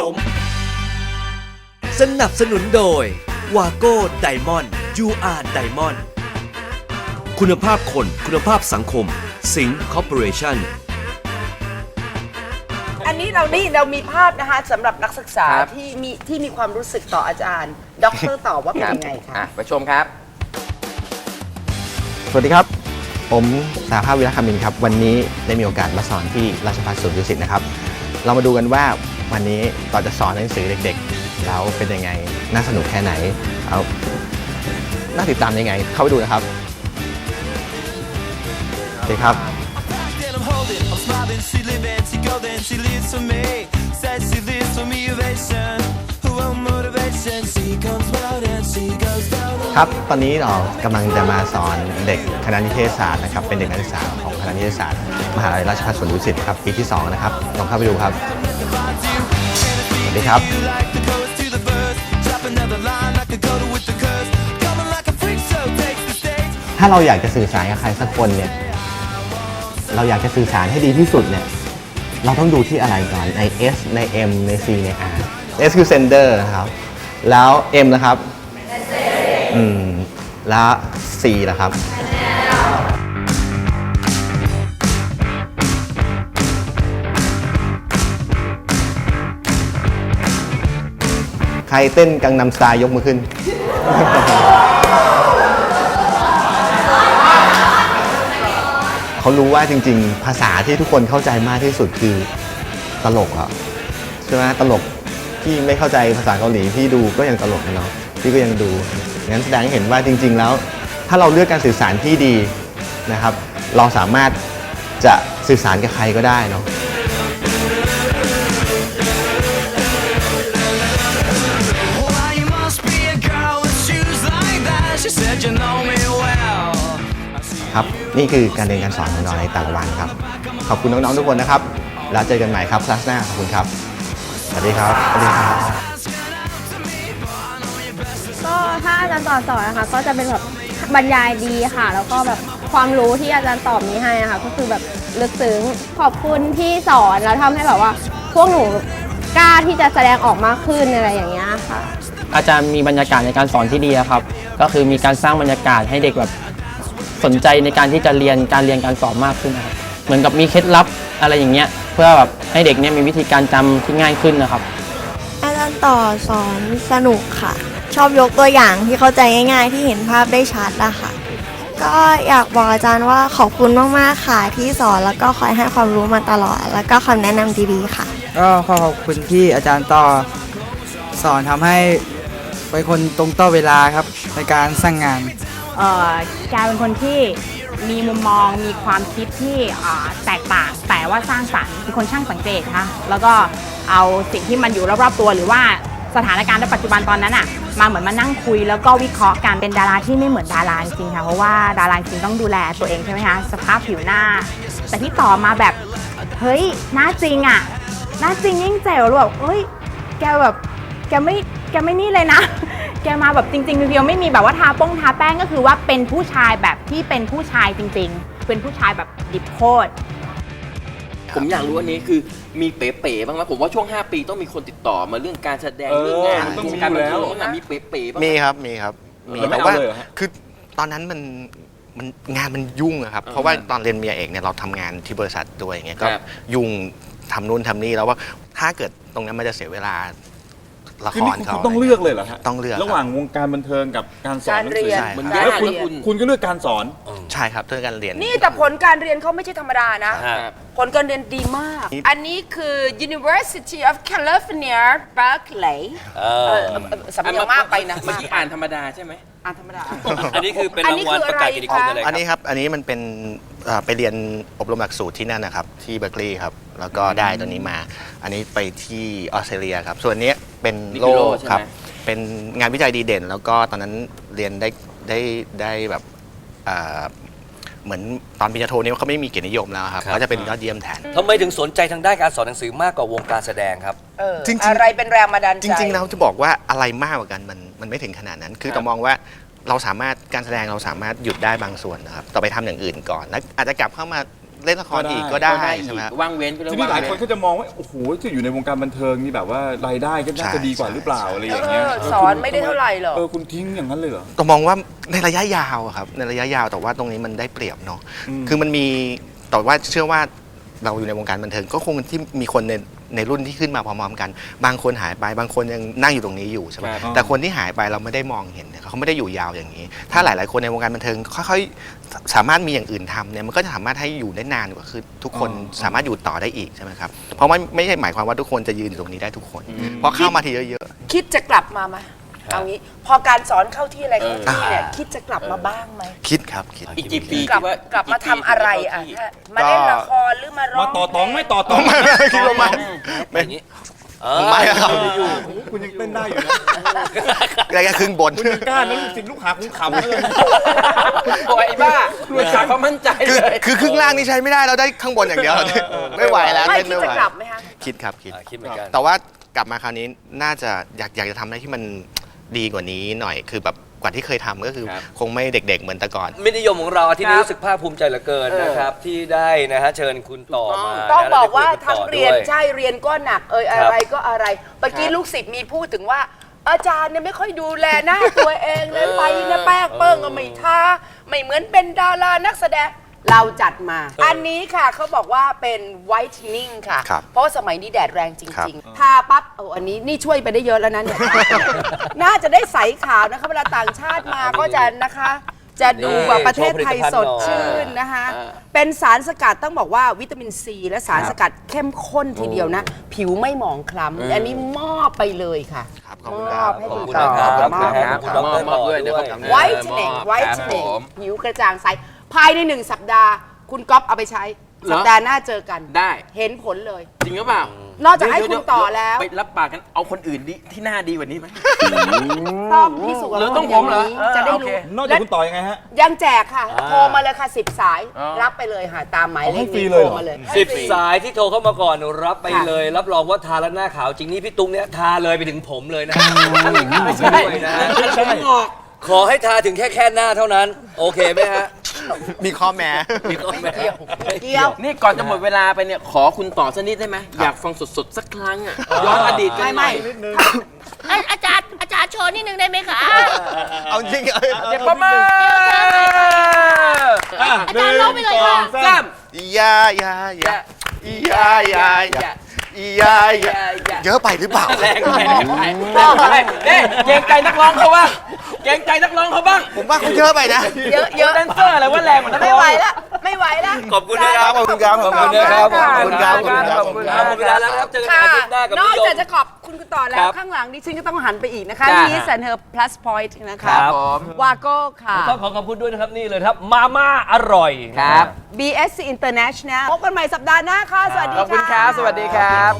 ดมสนับสนุนโดยวาโก้ไดมอนด์ You are Diamond คุณภาพคนคุณภาพสังคม สิงคอร์ปอเรชั่น อันนี้เรานี่เรามีภาพนะคะสำหรับนักศึกษาครับ ที่มีที่มีความรู้สึกต่ออาจารย์ด็อกเตอร์ตอบว่าเป็นยังไงคะ อะไปชมครับ สวัสดีครับ ผมสาภาพวิรคามินครับ วันนี้ได้มีโอกาสมาสอนที่ราชภัฏสวนดุสิตนะครับ เรามาดูกันว่า วันนี้ต่อจะสอนหนังสือเด็กๆ แล้วเป็นยังไง น่าสนุกแค่ไหนเอาน่าติดตามยังไง เข้าไปดูนะครับสวัสดีครับ Motivation. ครับ ตอนนี้เรากำลังจะมาสอนเด็กคณะนิเทศศาสตร์นะครับ เป็นเด็กนักศึกษาของคณะนิเทศศาสตร์ มหาวิทยาลัยราชภัฏสวนดุสิตครับ ปีที่ 2 นะครับ ลองเข้าไปดูครับีครับถ้าเราอยากจะสื่อสารกับใครสักคนเนี่ย เราอยากจะสื่อสารให้ดีที่สุดเนี่ย เราต้องดูที่อะไรก่อน ใน S ใน M ใน C ใน R S คือ sender นะครับ แล้ว M นะครับ อืม แล้ว C นะครับ ใครเต้นกังนำสไตล์ยกมือขึ้น เขารู้ว่าจริง ๆ ภาษาที่ทุกคนเข้าใจมากที่สุดคือตลกอะใช่ไหมตลกพี่ไม่เข้าใจภาษาเกาหลีพี่ดูก็ยังตลกนะเนาะพี่ก็ยังดูงั้นแสดงให้เห็นว่าจริง ๆ แล้ว ถ้าเราเลือกการสื่อสารที่ดีนะครับ เราสามารถจะสื่อสารกับใครก็ได้เนาะ ครับ นี่คือการเรียนการสอนของเราในแต่ละวันครับ ขอบคุณน้องๆทุกคนนะครับ แล้วเจอกันใหม่ครับคลาสหน้าขอบคุณครับ สวัสดีครับ สวัสดีครับ ก็ถ้าอาจารย์ต่อสอนนะคะ ก็จะเป็นแบบบรรยายดีค่ะ แล้วก็แบบความรู้ที่อาจารย์ตอบนี้ให้นะคะก็คือแบบลึกซึ้งขอบคุณที่สอนแล้วทำให้แบบว่า พวกหนูกล้าที่จะแสดงออกมากขึ้นอะไรอย่างเงี้ยค่ะ อาจารย์มีบรรยากาศในการสอนที่ดีอะครับ ก็คือมีการสร้างบรรยากาศให้เด็กแบบ สนใจในการที่จะเรียนการเรียนการสอนมากขึ้นนะครับเหมือนกับมีเคล็ดลับอะไรอย่างเงี้ยเพื่อแบบให้เด็กเนี่ยมีวิธีการจำที่ง่ายขึ้นนะครับ อาจารย์ต่อสอนสนุกค่ะ ชอบยกตัวอย่างที่เข้าใจง่าย ๆ ที่เห็นภาพได้ชัดอะค่ะ ก็อยากบอกอาจารย์ว่าขอบคุณมากๆค่ะ ที่สอนแล้วก็คอยให้ความรู้มาตลอด แล้วก็คำแนะนำดีๆค่ะ ก็ขอขอบคุณที่อาจารย์ต่อสอนทำให้เป็นคนตรงต่อเวลาครับในการสร้างงานเอ่อ แกเป็นคนที่มีมุมมองมีความคิดที่แตกต่าง แต่ว่าสร้างสรรค์เป็นคนช่างสังเกตค่ะแล้วก็เอาสิ่งที่มันอยู่รอบๆตัวหรือว่าสถานการณ์ในปัจจุบันตอนนั้นอะมาเหมือนมานั่งคุยแล้วก็วิเคราะห์การเป็นดาราที่ไม่เหมือนดาราจริงค่ะเพราะว่าดาราจริงต้องดูแลตัวเองใช่ไหมคะสภาพผิวหน้า แต่ที่ต่อมาแบบเฮ้ยหน้าจริงอะหน้าจริงยิ่งเจ๋วเลยแบบเฮ้ยแกแบบแกไม่แกไม่นี่เลยนะ กมาแบบจริงๆเพียวๆไม่มีแบบว่าทาป้งทาแป้งก็คือว่าเป็นผู้ชายแบบที่เป็นผู้ชายจริง ๆ เป็นผู้ชายแบบดิบโคตร ผมอยากรู้อันนี้คือมีเป๋ๆบ้างไหมผมว่าช่วง 5 ปีต้องมีคนติดต่อมาเรื่องการแสดงเออเรื่องงานมันต้องมีการอยู่แล้วบันเทิงอะมีเป๋ๆบ้างไหมีครับมีครับมีแล้วไม่แต่ว่าเอาเลยเหรอฮะคือตอนนั้นมันมันงานมันยุ่งอะครับ เพราะว่าตอนเรียนเมียเอกเนี่ยเราทำงานที่บริษัทด้วยอย่างเงี้ยก็ครับ ยุ่งทำนู่นทำนี่แล้วว่าถ้าเกิดตรงนั้นมันจะเสียเวลา ละคือคนี่รคุณเขาต้องเลือกเลยเหรอฮะต้องเลือกระหว่างวงการบันเทิงกับการสอนการหนังเรีสืยนใช่มันการยากแล้วคุณเรียน คุณก็เลือกการสอน ใช่ครับเรื่องการเรียน นี่แต่ผลการเรียนเขาไม่ใช่ธรรมดานะครับผลการเรียนดีมาก อันนี้คือ University of California Berkeley เอเอออเออเออสำเนียงมากไปนะเมื่อกี้อ่านธรรมดาใช่ไหม อ่านธรรมดา อันนี้คือเป็นอันรางนี้วัลคือประกาศเกียรติคุณอะไรคะ อะไรคอัรันนี้ครับ อันนี้มันเป็นเอ่อไปเรียนอบรมหลักสูตรที่นั่นนะครับ ที่เบอร์กลีย์ครับ แล้วก็ได้ตัวนี้มา อันนี้ไปที่ออสเตรเลียครับ ส่วนอันเนี้ยเป็นนี่โลคือโล่กใช่ไหม ครับ เป็นงานวิจัยดีเด่น แล้วก็ตอนนั้นเรียนได้ได้ได้แบบเอ่อเหมือนตอนปริญญาโทเนี่ยเขาไม่มีเกียรตินิยมแล้วครับครับก็จะเป็นยอดเยี่ยมแทน ทำไมถึงสนใจทางด้านการสอนหนังสือมากกว่าวงการแสดงครับ เออจริงๆ อะไรเป็นแรงบันดาลใจ จริงๆเราจะบอกว่าอะไรมากกว่ากันมันมันไม่ถึงขนาดนั้น คือครับ ต้องมองว่า เราสามารถการแสดงเราสามารถหยุดได้บางส่วนนะครับต่อไปทำอย่างอื่นก่อนแล้วอาจจะกลับเข้ามาเล่นละครอีกก็ได้ก็ได้ใช่ไหมครับ ว่างเว้นก็เรียกทีนี้ว่างหลายเว้คนนก็จะมองว่าโอ้โหจะอยู่ในวงการบันเทิงนี่แบบว่ารายได้ก็น่าจะดีกว่าหรือเปล่าอะไรอย่างเงี้ยเออสอนไม่ได้เท่าไหร่หรอก เออคุณทิ้งอย่างนั้นเลยเหรอต้องมองว่าในระยะยาวอะครับในระยะยาวแต่ว่าตรงนี้มันได้เปรียบเนาะอืม คือมันมีแต่ว่าเชื่อว่าเราอยู่ในวงการบันเทิงก็คงที่มีคนใน ในรุ่นที่ขึ้นมาพร้อมๆกัน บางคนหายไปบางคนยังนั่งอยู่ตรงนี้อยู่ใช่ไหมครับแต่คนที่หายไปเราไม่ได้มองเห็นเนี่ยเขาไม่ได้อยู่ยาวอย่างนี้ ถ้าหลายๆคนในวงการบันเทิงค่อยๆสามารถมีอย่างอื่นทำเนี่ยมันก็จะสามารถให้อยู่ได้นานกว่าคือทุกคนสามารถอยู่ต่อได้อีกใช่ไหมครับเพราะว่าไม่ใช่หมายความว่าทุกคนจะยืนอยู่ตรงนี้ได้ทุกคนเพราะเข้ามาทีเยอะๆคิดจะกลับมาไหม เอางี้พอการสอนเข้าที่อะไรเข้าที่เนี่ยคิดจะกลับมาบ้างไหมคิดครับคิดอีกกี่ปีกลับคิดว่ากลับมาทำอะไรอะถ้ามาเล่นละครหรือมาร้องมาต่อตองไม่ต่อตองไม่ไม่คิดว่าไม่ไม่อย่างนี้ไม่ครับคุณยังเต้นได้อยู่นะได้แค่ครึ่งบนคุณยังกล้านะลูกศิษย์ลูกหาคุณขำเลยโอ้ยไอ้บ้าคุณขาดความมั่นใจคือเลยคือครึ่งล่างนี่ใช้ไม่ได้เราได้ข้างบนอย่างเดียว ไม่ไหวแล้วไม่เล่นคิดไม่ไหวจะกลับไหมคะ คิดครับคิดคิดเหมือนกัน แต่ว่ากลับมาคราวนี้น่าจะอยากอยากจะทำอะไรที่มัน ดีกว่านี้หน่อยคือแบบกว่าที่เคยทำก็คือครับ คงไม่เด็ก ๆ เหมือนแต่ก่อน มิตรนิยมของเราอาที่ครันี้บรู้สึกภาคภูมิใจเหลือเกินนะครับ ที่ได้นะฮะเชิญคุณต่อมาต้องนะบอกว่าได้คุยทั้งต่อเรียนด้วยใช่เรียนก็หนักเอยครัอะบไรก็อะไรเมื่อกี้ลูกศิษย์มีพูดถึงว่า อาจารย์เนี่ยไม่ค่อยดูแลหน้าตัวเองเลยไปนะแป้งเปิ้งก็ไม่ทาไม่เหมือนเป็นดารานักแสดง เราจัดมา อันนี้ค่ะเขาบอกว่าเป็น whitening ค่ะ ครับเพราะว่าสมัยนี้แดดแรงจครับ ริงๆทาปั๊บโอ้อันนี้นี่ช่วยไปได้เยอะแล้วนะเนี่ย น่าจะได้ใสขาวนะคะเวลาต่างชาติมาก็จะนะคะ จะดูแบบประเทศไทยสดชื่นนะคะ เป็นสารสกัดต้องบอกว่าวิตามินซีและสารสกัดเข้มข้นทีเดียวนะ ผิวไม่หมองคล้ำอันนี้มอบไปเลยค่ะ ครับขอบคุณมคอรับบให้คุณขอบคุณต่อนะครับ มอบครันะบคะมอบมอบด้วยเดี๋ยวเขาทำ whitening ครับ whitening ผมผิวกระจ่างใส ภายในหนึ่งสัปดาห์ คุณก๊อฟเอาไปใช้เหรอสัปดาห์หน้าเจอกัน ได้ เห็นผลเลย จริงหรือเปล่านอกจากให้เดี๋ยวคุณต่อแล้ว ไปรับปากกันเอาคนอื่นดิที่หน้าดีกว่านี้ไหม ต้องพิสูจน์หรือว่าต้องผมเหรอคนย่างนี้จะได้เออโอรู้เคนอกจากคุณต่อยังไงฮะ ยังแจกค่ะอ่าโทรมาเลยค่ะ10สาย อ๋อ รับไปเลยค่ะตามหมายเลให้ขฟรีนี้เลยโทเหรอรมาเลย สิบให้ฟรีสายที่โทรเข้ามาก่อนรับไปค่ะเลย รับรองว่าทาแล้วหน้าขาวจริงนี่พี่ตุ้งเนี่ยทาเลยไปถึงผมเลยนะไม่ใช่ด้วยนะฮะผมงอกขอให้ทาถึงแค่แค่หน้าเท่านั้น โอเคไหมฮะ มีข้อแม้มีข้อแม้เกี่ยว นี่ก่อนจะหมดเวลาไปเนี่ยขอคุณต่อสักนิดได้ไหมอยากฟังสดๆสักครั้งอะย้อนอดีตกันหน่อยอาจารย์อาจารย์โชว์นิดนึงได้ไหมคะเอาจริงเอาเดี๋ยวประมาณอะอาจารย์เล่าไปเลยค่ะหนึ่งสองสาสามมยายายายายายายายาเยอะไปหรือเปล่า แรงแรงแรงเอ๊ะเกรงใจนักร้องเขาบ้าง เกรงใจนักร้องเขาบ้างผมว่าเขาเยอะไปนะ เยอะเยอะแดนเซอร์อะไรว่าแรงกว่านักร้ไม่องไหวแล้วไม่ไหวแล้วขอบคุณนะครับ ขอบคุณครับ ขอบคุณนะครับ ขอบคุณครับ ขอบคุณครับหมดเวลาแล้วนะครับเจอกันค่ะ อาทิตย์หน้ากับนอกนิยจากมจะขอบคุณคุณต่อแล้ควรับข้างหลังดิฉันก็ต้องหันไปอีกนะคะจ้า Miss and Her Plus Point นะคคะ รับวาโก้ค่ะ ต้องขอขอบคุณด้วยนะครับนี่เลยครับ มาม่าอร่อย ครับ BSC International พบกันใหม่สัปดาห์หน้าค่ะ สวัสดีขอบคุณครับ สวัสดีครับ